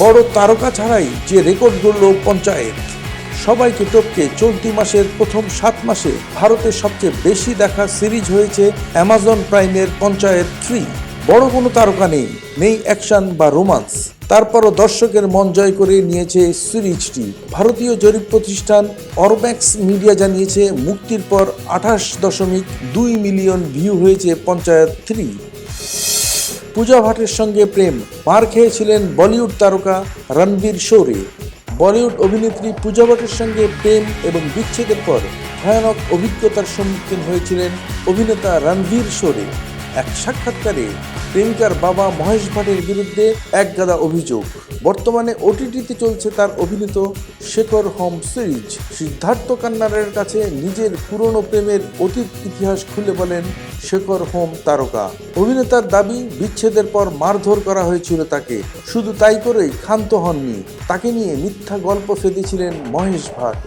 বড় তারকা ছাড়াই যে রেকর্ড গড়ল পঞ্চায়েত। সবাইকে টপকে চলতি মাসের প্রথম সাত মাসে ভারতের সবচেয়ে বেশি দেখা সিরিজ হয়েছে অ্যামাজন প্রাইমের পঞ্চায়েত থ্রি। বড় কোনো তারকা নেই নেই অ্যাকশন বা রোমান্স। তারপরও দর্শকের মন জয় করে নিয়েছে সিরিজটি। ভারতীয় জরিপ প্রতিষ্ঠান অরম্যাক্স মিডিয়া জানিয়েছে, মুক্তির পর আঠাশ দশমিক দুই মিলিয়ন ভিউ হয়েছে পঞ্চায়েত থ্রি। পূজা ভাটের সঙ্গে প্রেম। মার খেয়েছিলেন বলিউড তারকা রণবীর শৌরে। বলিউড অভিনেত্রী পূজা ভাটের সঙ্গে প্রেম এবং বিচ্ছেদের পর ভয়ানক অভিজ্ঞতার সম্মুখীন হয়েছিলেন অভিনেতা রণবীর শৌরে। এক সাক্ষাৎকারে প্রেমিকার বাবা মহেশ ভাটের বিরুদ্ধে একগাদা অভিযোগ। বর্তমানে ওটিটিতে চলছে তার অভিনীত শেখর হোম সিরিজ। সিদ্ধার্থ কান্নারের কাছে নিজের পুরনো প্রেমের অতীত ইতিহাস খুলে বলেন শেখর হোম তারকা। অভিনেতার দাবি, বিচ্ছেদের পর মারধর করা হয়েছিল তাকে। শুধু তাই করেই ক্ষান্ত হননি, তাকে নিয়ে মিথ্যা গল্প ফেঁদেছিলেন মহেশ ভাট।